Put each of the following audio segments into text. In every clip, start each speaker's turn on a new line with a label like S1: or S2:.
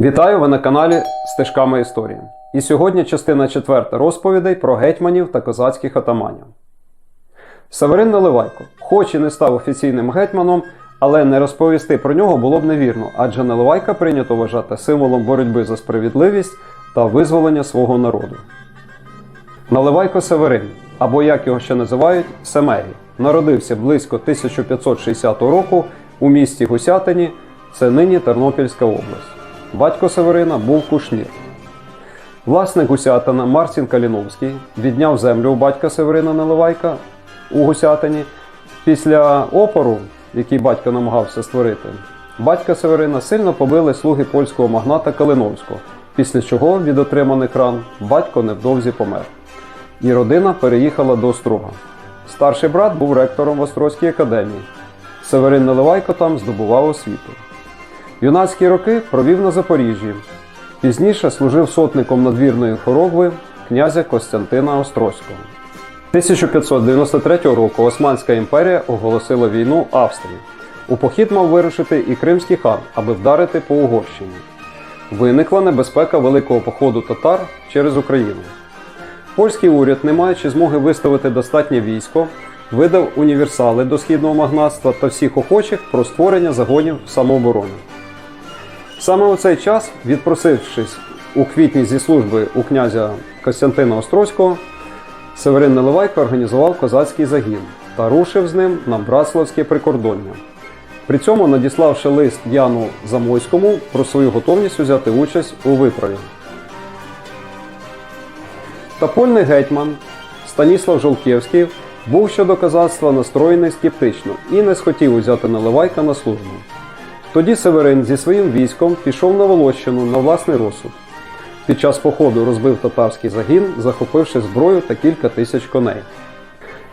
S1: Вітаю ви на каналі Стежками Історії. І сьогодні частина четверта розповідей про гетьманів та козацьких атаманів. Северин Наливайко, хоч і не став офіційним гетьманом, але не розповісти про нього було б невірно, адже Наливайка прийнято вважати символом боротьби за справедливість та визволення свого народу. Наливайко Северин, або як його ще називають, Семерій, народився близько 1560 року у місті Гусятині, це нині Тернопільська область. Батько Северина був кушнір. Власник Гусятина Марцін Каліновський відняв землю у батька Северина Наливайка у Гусятині. Після опору, який батько намагався створити, батька Северина сильно побили слуги польського магната Калиновського, після чого від отриманих ран батько невдовзі помер. І родина переїхала до Острога. Старший брат був ректором в Острозькій академії. Северин Наливайко там здобував освіту. Юнацькі роки провів на Запоріжжі. Пізніше служив сотником надвірної хорогви князя Костянтина Острозького. 1593 року Османська імперія оголосила війну Австрії. У похід мав вирушити і Кримський хан, аби вдарити по Угорщині. Виникла небезпека великого походу татар через Україну. Польський уряд, не маючи змоги виставити достатнє військо, видав універсали до східного магнатства та всіх охочих про створення загонів самооборони. Саме у цей час, відпросившись у квітні зі служби у князя Костянтина Острозького, Северин Наливайко організував козацький загін та рушив з ним на Братславське прикордоння. При цьому надіславши лист Яну Замойському про свою готовність взяти участь у виправі. Топольний гетьман Станіслав Жолківський був щодо козацтва настроєний скептично і не схотів узяти Наливайка на службу. Тоді Северин зі своїм військом пішов на Волощину на власний розсуд. Під час походу розбив татарський загін, захопивши зброю та кілька тисяч коней.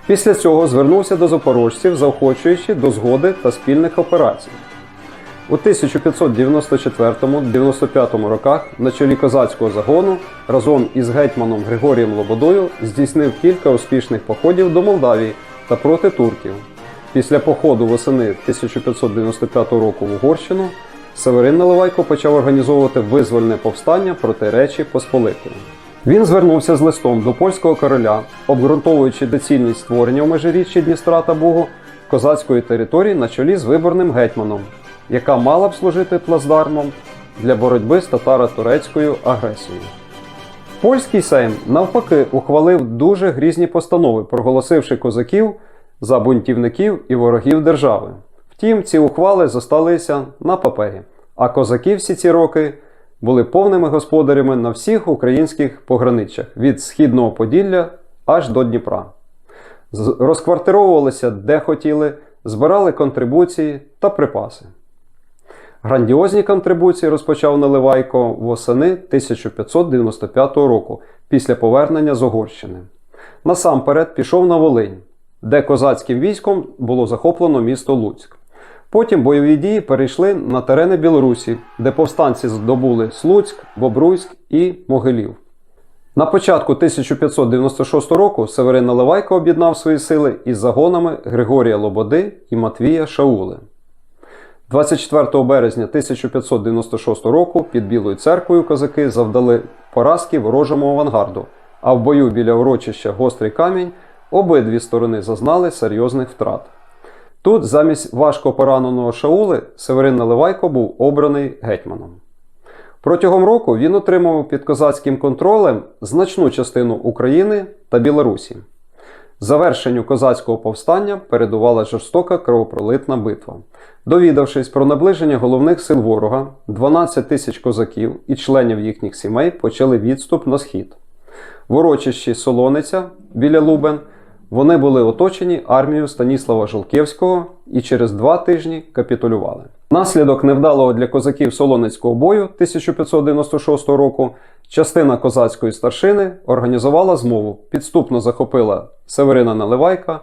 S1: Після цього звернувся до запорожців, заохочуючи до згоди та спільних операцій. У 1594-95 роках на чолі козацького загону разом із гетьманом Григорієм Лободою здійснив кілька успішних походів до Молдавії та проти турків. Після походу восени 1595 року в Угорщину Северин Наливайко почав організовувати визвольне повстання проти Речі Посполитої. Він звернувся з листом до польського короля, обґрунтовуючи доцільність створення в межиріччі Дністра та Бугу козацької території на чолі з виборним гетьманом, яка мала б служити плацдармом для боротьби з татаро-турецькою агресією. Польський Сейм навпаки ухвалив дуже грізні постанови, проголосивши козаків за бунтівників і ворогів держави. Втім, ці ухвали зосталися на папері, а козаки всі ці роки були повними господарями на всіх українських пограничах від східного Поділля аж до Дніпра. Розквартировувалися де хотіли, збирали контрибуції та припаси. Грандіозні контрибуції розпочав Наливайко восени 1595 року після повернення з Угорщини. Насамперед пішов на Волинь, де козацьким військом було захоплено місто Луцьк. Потім бойові дії перейшли на терени Білорусі, де повстанці здобули Слуцьк, Бобруйськ і Могилів. На початку 1596 року Северин Наливайко об'єднав свої сили із загонами Григорія Лободи і Матвія Шаули. 24 березня 1596 року під Білою церквою козаки завдали поразки ворожому авангарду, а в бою біля урочища Гострий камінь обидві сторони зазнали серйозних втрат. Тут замість важко пораненого Шаули Северин Наливайко був обраний гетьманом. Протягом року він отримував під козацьким контролем значну частину України та Білорусі. Завершенню козацького повстання передувала жорстока кровопролитна битва. Довідавшись про наближення головних сил ворога, 12 тисяч козаків і членів їхніх сімей почали відступ на схід. В урочищі Солониця біля Лубен вони були оточені армією Станіслава Жолківського і через два тижні капітулювали. Наслідок невдалого для козаків Солоницького бою 1596 року частина козацької старшини організувала змову, підступно захопила Северина Наливайка,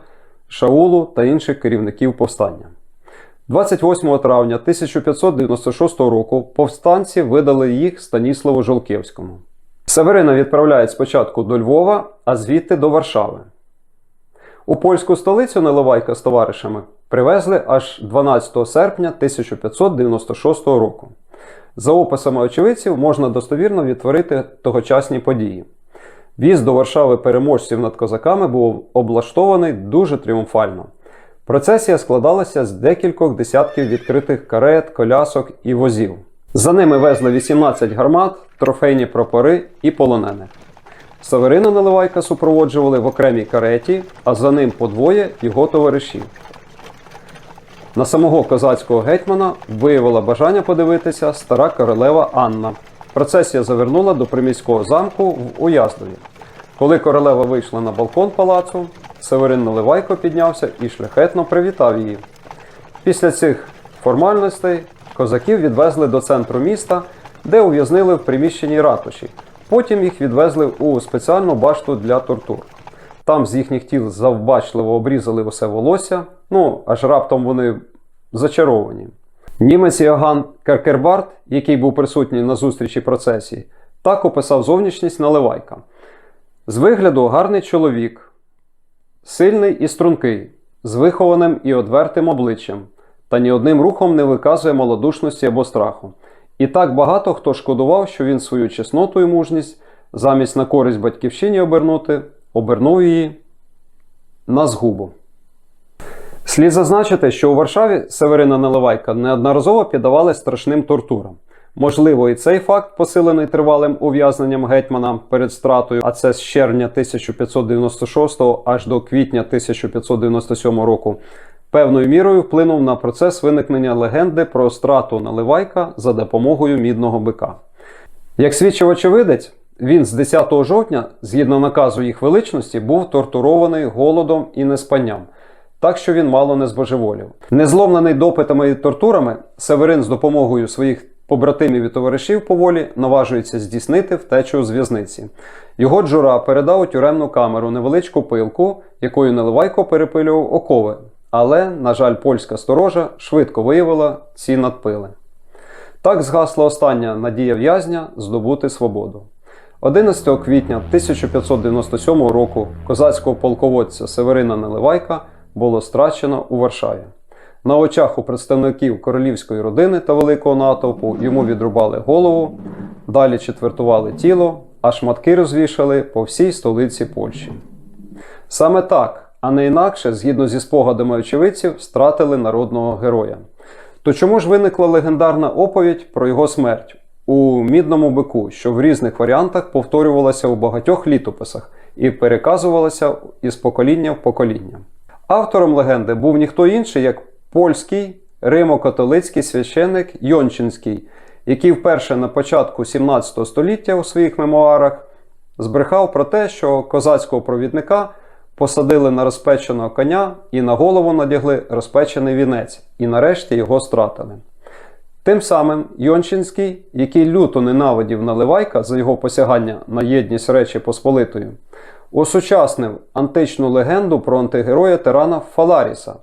S1: Шаулу та інших керівників повстання. 28 травня 1596 року повстанці видали їх Станіславу Жолківському. Северина відправляють спочатку до Львова, а звідти до Варшави. У польську столицю Наливайка з товаришами привезли аж 12 серпня 1596 року. За описами очевидців можна достовірно відтворити тогочасні події. В'їзд до Варшави переможців над козаками був облаштований дуже тріумфально. Процесія складалася з декількох десятків відкритих карет, колясок і возів. За ними везли 18 гармат, трофейні прапори і полонених. Северина Наливайка супроводжували в окремій кареті, а за ним по двоє його товаришів. На самого козацького гетьмана виявила бажання подивитися стара королева Анна. Процесія завернула до приміського замку в Уяздові. Коли королева вийшла на балкон палацу, Северин Наливайко піднявся і шляхетно привітав її. Після цих формальностей козаків відвезли до центру міста, де ув'язнили в приміщенні ратуші. Потім їх відвезли у спеціальну башту для тортур. Там з їхніх тіл завбачливо обрізали усе волосся, ну аж раптом вони зачаровані. Німець Іоганн Керкербарт, який був присутній на зустрічі процесії, так описав зовнішність Наливайка. З вигляду гарний чоловік, сильний і стрункий, з вихованим і одвертим обличчям, та ні одним рухом не виказує малодушності або страху. І так багато хто шкодував, що він свою чесноту і мужність замість на користь батьківщині обернути, обернув її на згубу. Слід зазначити, що у Варшаві Северина Наливайка неодноразово піддавали страшним тортурам. Можливо, і цей факт, посилений тривалим ув'язненням гетьмана перед стратою, а це з червня 1596 аж до квітня 1597 року, певною мірою вплинув на процес виникнення легенди про страту Наливайка за допомогою мідного бика. Як свідчив очевидець, він з 10 жовтня, згідно наказу їх величності, був тортурований голодом і неспанням, так що він мало не збожеволів. Незломлений допитами і тортурами, Северин з допомогою своїх побратимів і товаришів поволі наважується здійснити втечу з в'язниці. Його джура передав у тюремну камеру невеличку пилку, якою Наливайко перепилював окови. Але, на жаль, польська сторожа швидко виявила ці надпили. Так згасла остання надія в'язня здобути свободу. 11 квітня 1597 року козацького полководця Северина Наливайка було страчено у Варшаві. На очах у представників королівської родини та великого натовпу йому відрубали голову, далі четвертували тіло, а шматки розвішали по всій столиці Польщі. Саме так, а не інакше, згідно зі спогадами очевидців, стратили народного героя. То чому ж виникла легендарна оповідь про його смерть у мідному бику, що в різних варіантах повторювалася у багатьох літописах і переказувалася із покоління в покоління? Автором легенди був ніхто інший, як польський римо-католицький священник Йончинський, який вперше на початку 17 століття у своїх мемуарах збрехав про те, що козацького провідника посадили на розпеченого коня і на голову надягли розпечений вінець, і нарешті його стратили. Тим самим Йончинський, який люто ненавидів Наливайка за його посягання на єдність Речі Посполитої, осучаснив античну легенду про антигероя тирана Фаларіса,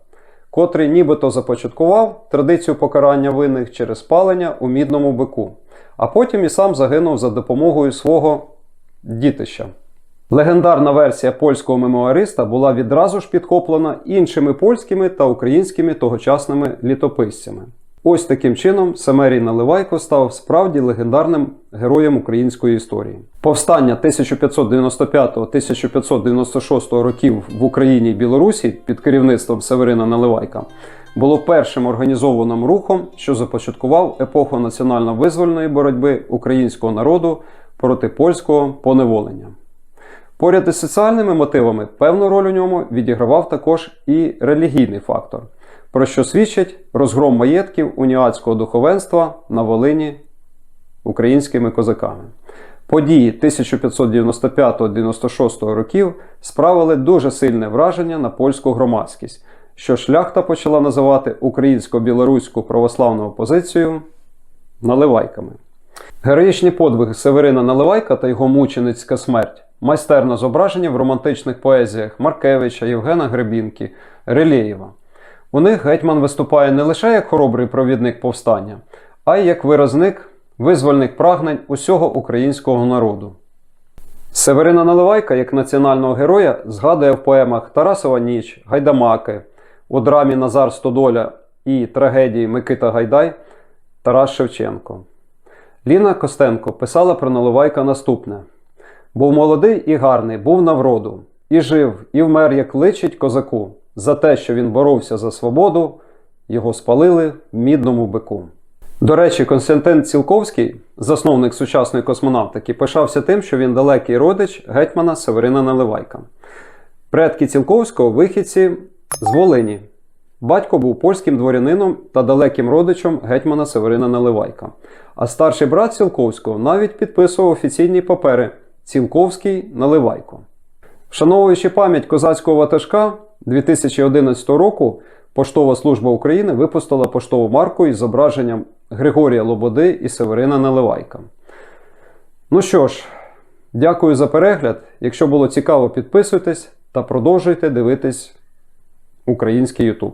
S1: котрий нібито започаткував традицію покарання винних через палення у мідному бику, а потім і сам загинув за допомогою свого дітища. Легендарна версія польського мемуариста була відразу ж підхоплена іншими польськими та українськими тогочасними літописцями. Ось таким чином Семерій Наливайко став справді легендарним героєм української історії. Повстання 1595-1596 років в Україні і Білорусі під керівництвом Северина Наливайка було першим організованим рухом, що започаткував епоху національно-визвольної боротьби українського народу проти польського поневолення. Поряд із соціальними мотивами певну роль у ньому відігравав також і релігійний фактор, про що свідчить розгром маєтків уніатського духовенства на Волині українськими козаками. Події 1595-96 років справили дуже сильне враження на польську громадськість, що шляхта почала називати українсько-білоруську православну опозицію наливайками. Героїчні подвиги Северина Наливайка та його мученицька смерть майстерно зображені в романтичних поезіях Маркевича, Євгена Гребінки, Релєєва. У них гетьман виступає не лише як хоробрий провідник повстання, а й як виразник визвольних прагнень усього українського народу. Северина Наливайка як національного героя згадує в поемах Тарасова Ніч, Гайдамаки, у драмі Назар Стодоля і трагедії Микита Гайдай Тарас Шевченко. Ліна Костенко писала про Наливайка наступне: Був молодий і гарний, був на вроду, і жив, і вмер, як личить козаку. За те, що він боровся за свободу, його спалили в мідному бику. До речі, Константин Цілковський, засновник сучасної космонавтики, пишався тим, що він далекий родич гетьмана Северина Наливайка. Предки Цілковського вихідці з Волині. Батько був польським дворянином та далеким родичем гетьмана Северина Наливайка. А старший брат Цілковського навіть підписував офіційні папери Цілковський Наливайко. Вшановуючи пам'ять козацького ватажка 2011 року, Поштова служба України випустила поштову марку із зображенням Григорія Лободи і Северина Наливайка. Ну що ж, дякую за перегляд. Якщо було цікаво, підписуйтесь та продовжуйте дивитись український YouTube.